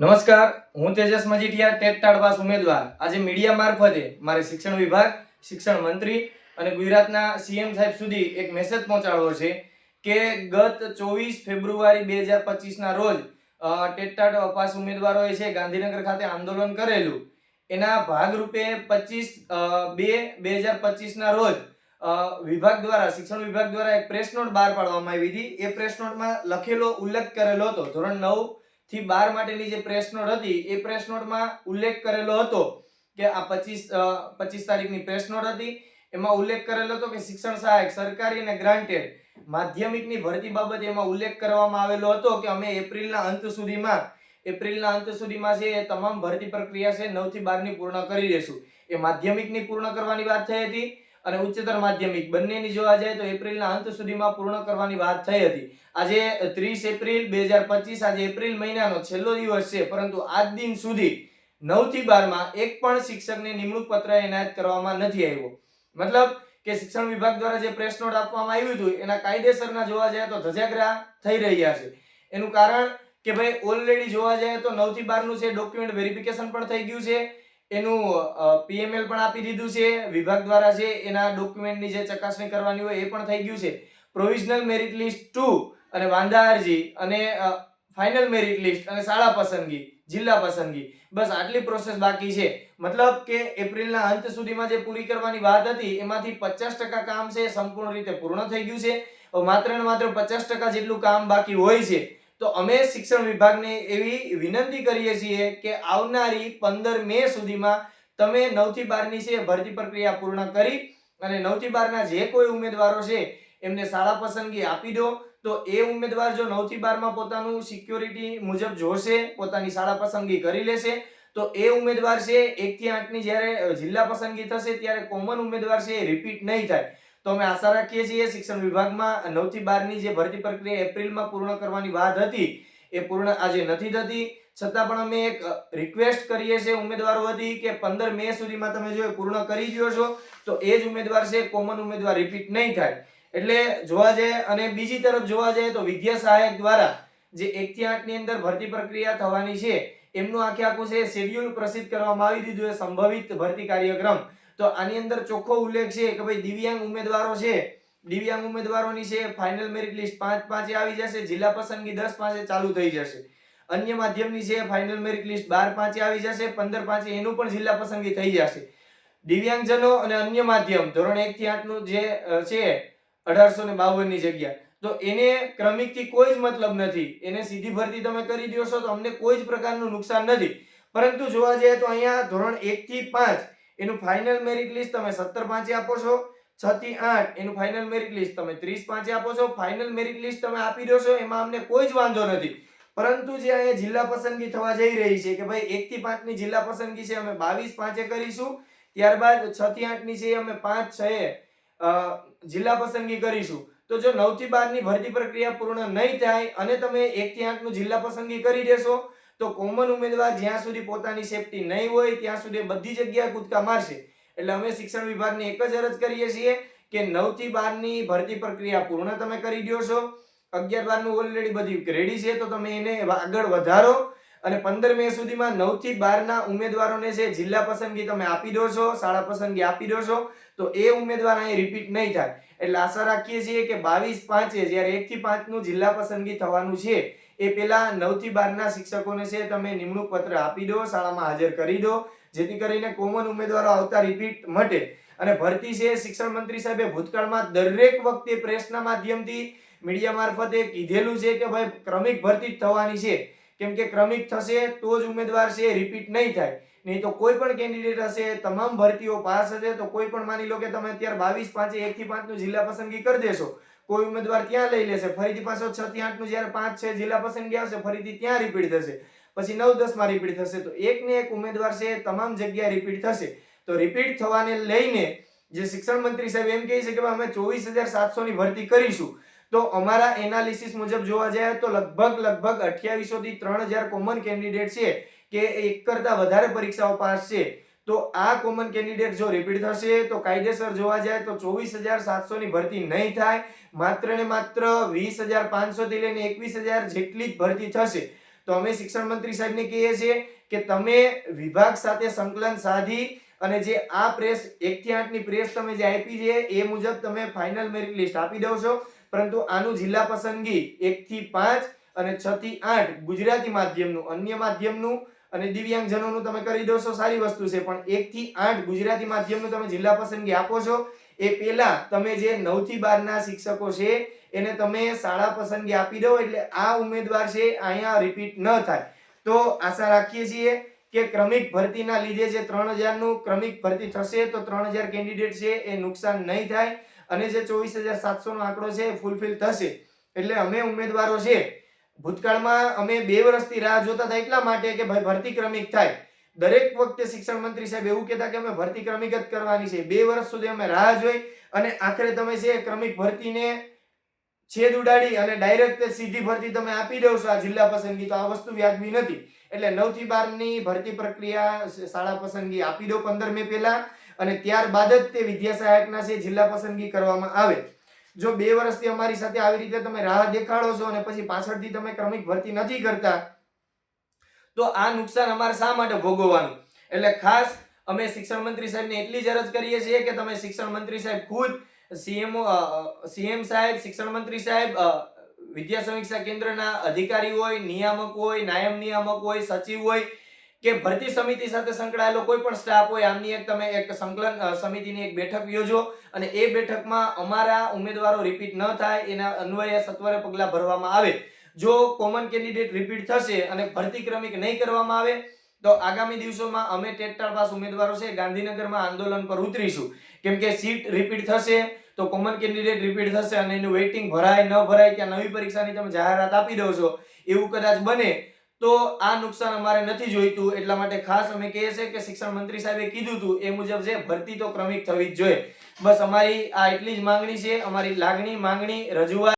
નમસ્કાર, હું તેજસ મજીઠિયા, ટેટ ટાળ પાસ ઉમેદવાર. આજે મીડિયા મારફતે મારે શિક્ષણ વિભાગ, શિક્ષણ મંત્રી અને ગુજરાતના સીએમ સાહેબ સુધી એક મેસેજ પહોંચાડવો છે કે ગત ચોવીસ ફેબ્રુઆરી બે હજાર પચીસના રોજ ટેટ ટાટ પાસ ઉમેદવારોએ છે ગાંધીનગર ખાતે આંદોલન કરેલું. એના ભાગરૂપે પચીસ બે બે હજાર પચીસના રોજ વિભાગ દ્વારા, શિક્ષણ વિભાગ દ્વારા એક પ્રેસ નોટ બહાર પાડવામાં આવી હતી. એ પ્રેસ નોટમાં લખેલો ઉલ્લેખ કરેલો હતો. ધોરણ નવ થી બાર માટેની જે પ્રેસ નોટ હતી, એ પ્રેસ નોટમાં ઉલ્લેખ કરેલો હતો કે આ પચીસ પચીસ તારીખની પ્રેસ નોટ હતી. એમાં ઉલ્લેખ કરેલો હતો કે શિક્ષણ સહાયક, સરકારી અને ગ્રાન્ટેડ માધ્યમિકની ભરતી બાબતે એમાં ઉલ્લેખ કરવામાં આવેલો હતો કે અમે એપ્રિલના અંત સુધીમાં, એપ્રિલના અંત સુધીમાં છે એ તમામ ભરતી પ્રક્રિયા છે નવથી બારની પૂર્ણ કરી દેશું. એ માધ્યમિકની પૂર્ણ કરવાની વાત થઈ હતી. અને ઉચ્ચતર માધ્યમિક. બંનેની જોવા જાય તો એપ્રિલના અંત સુધીમાં પૂર્ણ કરવાની વાત થઈ હતી. આજે ત્રીસ એપ્રિલ બે હજાર પચીસ, આજે એપ્રિલ મહિનાનો છેલ્લો દિવસ છે, પરંતુ આજ દિન સુધી નવથી બારમાં એક પણ શિક્ષકને નિમણૂક પત્ર એનાયત કરવામાં નથી આવ્યો. મતલબ કે શિક્ષણ વિભાગ દ્વારા જે પ્રેસ નોટ આપવામાં આવ્યું હતું, એના કાયદેસરના જોવા જાય તો ધજાગરા થઈ રહ્યા છે. એનું કારણ કે ભાઈ ઓલરેડી જોવા જાય તો નવથી બાર છે ડોક્યુમેન્ટ વેરિફિકેશન પણ થઈ ગયું છે એનું પીએમએલ પણ આપી દીધું છે, વિભાગ દ્વારા છે, એના ડોક્યુમેન્ટની જે ચકાસણી કરવાની હોય એ પણ થઈ ગયું છે. પ્રોવિઝનલ મેરિટ લિસ્ટ ટુ અને વાંધા અરજી અને ફાઇનલ મેરિટ લિસ્ટ અને શાળા પસંદગી, જિલ્લા પસંદગી. બસ આટલી પ્રોસેસ બાકી છે. મતલબ કે એપ્રિલના અંત સુધીમાં જે પૂરી કરવાની વાત હતી, એમાંથી પચાસ ટકા કામ છે, સંપૂર્ણ રીતે પૂર્ણ થઈ ગયું છે. માત્ર ને માત્ર પચાસ ટકા જેટલું કામ બાકી હોય છે. તો અમે શિક્ષણ વિભાગને એવી વિનંતી કરીએ છીએ કે આવનારી પંદર મે સુધીમાં તમે નવથી બારની છે ભરતી પ્રક્રિયા પૂર્ણ કરી અને નવથી બારના જે કોઈ ઉમેદવારો છે એમને શાળા પસંદગી આપી દો. તો એ ઉમેદવાર જો નવથી બારમાં પોતાનું સિક્યોરિટી મુજબ જોશે, પોતાની શાળા પસંદગી કરી લેશે, તો એ ઉમેદવાર છે એકથી આઠની જ્યારે જિલ્લા પસંદગી થશે ત્યારે કોમન ઉમેદવાર છે એ રિપીટ નહીં થાય. તો અમે આશા રાખીએ છીએ શિક્ષણ વિભાગમાં નવથી બારની જે ભરતી પ્રક્રિયા એપ્રિલમાં પૂર્ણ કરવાની વાત હતી, એ પૂર્ણ આજે નથી થતી. છતાં પણ અમે એક રિક્વેસ્ટ કરીએ છીએ ઉમેદવારો હતી કે પંદર મે સુધીમાં તમે જો એ પૂર્ણ કરી દો છો, તો એ જ ઉમેદવાર છે કોમન ઉમેદવાર રિપીટ નહીં થાય. એટલે જોવા જાય અને બીજી તરફ જોવા જાય તો વિદ્યા સહાયક દ્વારા જે એક થી આઠની અંદર ભરતી પ્રક્રિયા થવાની છે, એમનું આખે આખું છે શેડ્યુલ પ્રસિદ્ધ કરવામાં આવી દીધું છે, સંભવિત ભરતી કાર્યક્રમ. તો આની અંદર ચોખ્ખો ઉલ્લેખ છે કે ભાઈ દિવ્યાંગ ઉમેદવારો છે. દિવ્યાંગ ઉમેદવારોની છે ફાઇનલ મેરિટ લિસ્ટ પાંચ પાંચે આવી જશે, જિલ્લા પસંદગી દસ પાંચે ચાલુ થઈ જશે. અન્ય માધ્યમની છે ફાઇનલ મેરિટ લિસ્ટ બાર પાંચે આવી જશે, પંદર પાંચે એનું પણ જિલ્લા પસંદગી થઈ જશે. દિવ્યાંગજનો અને અન્ય માધ્યમ, ધોરણ એક થી આઠનું જે છે અઢારસો ને બાવનની જગ્યા. તો એને ક્રમિકથી કોઈ જ મતલબ નથી. એને સીધી ભરતી તમે કરી દો છો તો અમને કોઈ જ પ્રકારનું નુકસાન નથી. પરંતુ જોવા જઈએ તો અહીંયા ધોરણ એક થી પાંચ એનું ફાઇનલ મેરિટ લિસ્ટ તમે સત્તર પાંચે આપો છો, છ થી આઠ એનું ફાઇનલ મેરિટ લિસ્ટ તમે ત્રીસ પાંચે આપો છો ફાઇનલ મેરિટ લિસ્ટ તમે આપી દો છો, એમાં અમને કોઈ જ વાંધો નથી. પરંતુ જે અહીંયા જિલ્લા પસંદગી થવા જઈ રહી છે કે ભાઈ એક થી પાંચની જિલ્લા પસંદગી છે અમે બાવીસ પાંચે કરીશું, ત્યારબાદ છ થી આઠની છે અમે પાંચ છ જિલ્લા પસંદગી કરીશું. તો જો નવથી થી બારની ભરતી પ્રક્રિયા પૂર્ણ નહીં થાય અને તમે એકથી થી આઠનું જિલ્લા પસંદગી કરી દેશો તો કોમન ઉમેદવાર જ્યાં સુધી પોતાની સેફટી નહીં હોય, ત્યાં સુધી બધી જગ્યાએ કૂદકા મારશે. એટલે અમે શિક્ષણ વિભાગને એક જ અરજ કરીએ છીએ કે નવથી બારની ભરતી પ્રક્રિયા પૂર્ણ તમે કરી દો છો. અગિયાર બારનું ઓલરેડી બધી રેડી છે, તો તમે એને આગળ વધારો. અને પંદર મે સુધીમાં નવથી બાર ના ઉમેદવારોને છે જિલ્લા પસંદગી તમે આપી દો છો, શાળા પસંદગી આપી દો છો, તો એ ઉમેદવાર અહીં રિપીટ નહીં થાય. એટલે આશા રાખીએ છીએ કે બાવીસ પાંચે જ્યારે એક થી પાંચનું જિલ્લા પસંદગી થવાનું છે એ પેલા નવથી બાર ના શિક્ષકોને છે તમે નિમણૂક પત્ર આપી દો, શાળામાં હાજર કરી દો, જેથી કરીને કોમન ઉમેદવારો આવતા રિપીટ મટે. અને ભરતી છે શિક્ષણ મંત્રી સાહેબે ભૂતકાળમાં દરેક વખતે પ્રેસના માધ્યમથી મીડિયા મારફતે કીધેલું છે કે ભાઈ ક્રમિક ભરતી થવાની છે. કેમ કે ક્રમિક થશે તો જ ઉમેદવાર છે રિપીટ નહીં થાય. નહીં તો કોઈ પણ કેન્ડિડેટ હશે, તમામ ભરતીઓ પાસ હશે, તો કોઈ પણ માની લો કે તમે અત્યારે બાવીસ પાંચે એક થી પાંચનું જિલ્લા પસંદગી કરી દેશો. કોઈ ઉમેદવાર ત્યાં લઈ લેશે? ફરીથી પાછો છ થી આઠનું જ્યારે પાંચ છે, જિલ્લા પસંદગી આવશે, ફરીથી ત્યાં રિપીટ થશે. પછી નવ દસમાં રિપીટ થશે. તો એક ને એક ઉમેદવાર છે તમામ જગ્યાએ રિપીટ થશે. તો રિપીટ થવાને લઈને જે શિક્ષણ મંત્રી સાહેબ એમ કહે છે કે અમે ચોવીસ હજાર સાતસો ની ભરતી કરીશું. તો અમારા એનાલિસિસ મુજબ જોવા જાય તો લગભગ લગભગ અઠ્યાવીસો થી ત્રણ હજાર કોમન કેન્ડિડેટ છે કે એક કરતા વધારે પરીક્ષાઓ પાસ છે. તો આ કોમન કેન્ડિડેટ જો રિપીટ થશે, તો કાયદેસર જોવા જાય તો ચોવીસ હજાર સાતસો ની ભરતી નહીં થાય. માત્ર ને માત્ર વીસ હજાર પાંચસો થી લઈને એકવીસ હજાર જેટલી જ ભરતી થશે. તો અમે શિક્ષણ મંત્રી સાહેબને કહીએ છીએ કે તમે વિભાગ સાથે સંકલન સાધી અને જે આ પ્રેસ એક થી આઠની પ્રેસ તમે જે આપી છે, એ મુજબ તમે ફાઇનલ મેરિટ લિસ્ટ આપી દો છો. પરંતુ આનું જિલ્લા પસંદગી એક થી પાંચ અને છ થી આઠ ગુજરાતી માધ્યમનું, અન્ય માધ્યમનું અને દિવ્યાંગજનોનું તમે કરી દો છો, સારી વસ્તુ છે. પણ એક થી આઠ ગુજરાતી માધ્યમનું તમે જિલ્લા પસંદગી આપો છો, એ પહેલા તમે જે નવથી બાર ના શિક્ષકો છે, એને તમે શાળા પસંદગી આપી દો એટલે આ ઉમેદવાર છે, અહીંયા રિપીટ ન થાય. તો આશા રાખીએ છીએ કે ક્રમિક ભરતીના લીધે જે ત્રણ હજારનું ક્રમિક ભરતી થશે, તો ત્રણ હજાર કેન્ડિડેટ છે, એ નુકસાન નહીં થાય. અને જે ચોવીસ હજાર સાતસોનો આંકડો છે, એ ફૂલફિલ થશે. એટલે અમે ઉમેદવારો છે ભૂતકાળમાં અમે બે વર્ષથી રાહ જોતા હતા એટલા માટે કે ભાઈ ભરતી ક્રમિક થાય. દરેક વખતે શિક્ષણ મંત્રી સાહેબ એવું કહેતા કે અમે ભરતી ક્રમિક જ કરવાની છે. બે વર્ષ સુધી અમે રાહ જોઈ અને આખરે તમે છે ક્રમિક ભરતીને છેદ ઉડાડી અને ડાયરેક્ટ સીધી ભરતી તમે આપી દો છો આ જિલ્લા પસંદગી, તો આ વસ્તુ વ્યાજબી નથી. એટલે નવથી બારની ભરતી પ્રક્રિયા શાળા પસંદગી આપી દો પંદર મે પહેલા અને ત્યારબાદ જ તે વિદ્યા સહાયકના છે જિલ્લા પસંદગી કરવામાં આવે. જો બે વર્ષથી અમારી સાથે આવી રીતે તમે રાહ દેખાડો છો અને પછી પાછળથી તમે ક્રમિક ભરતી નથી કરતા, તો આ નુકસાન અમારે શા માટે ભોગવવાનું? એટલે ખાસ અમે શિક્ષણ મંત્રી સાહેબને એટલી જ અરજ કરીએ છીએ કે તમે શિક્ષણ મંત્રી સાહેબ ખુદ સીએમઓ સીએમ સાહેબ, શિક્ષણ મંત્રી સાહેબ વિદ્યા સમીક્ષા કેન્દ્રના અધિકારી હોય, નિયામક હોય, નાયબ નિયામક હોય, સચિવ હોય કે ભરતી સમિતિ સાથે સંકળાયેલો કોઈ પણ સ્ટાફ હોય, આમની એક તમે એક સંકલન સમિતિની એક બેઠક યોજો અને એ બેઠકમાં અમારા ઉમેદવારો રિપીટ ન થાય, એના અન્વયે સત્વરે પગલાં ભરવામાં આવે. જો કોમન કેન્ડિડેટ રિપીટ થશે અને ભરતી ક્રમિક નહીં કરવામાં આવે, તો આગામી દિવસોમાં અમે ટેટટાળ પાસ ઉમેદવારો છે ગાંધીનગરમાં આંદોલન પર ઉતરીશું. કેમ કે સીટ રિપીટ થશે, તો કોમન કેન્ડિડેટ રિપીટ થશે અને એનું વેઇટિંગ ભરાય, ન ભરાય, ત્યાં નવી પરીક્ષાની તમે જાહેરાત આપી દો છો. એવું કદાચ બને તો આ નુકસાન અમારે નથી જોઈતું. એટલા માટે ખાસ અમે કહીએ છીએ કે શિક્ષણ મંત્રી સાહેબે કીધું હતું, એ મુજબ છે, ભરતી તો ક્રમિક થવી જ જોઈએ. બસ અમારી આ એટલી જ માંગણી છે. અમારી લાગણી, માંગણી, રજૂઆત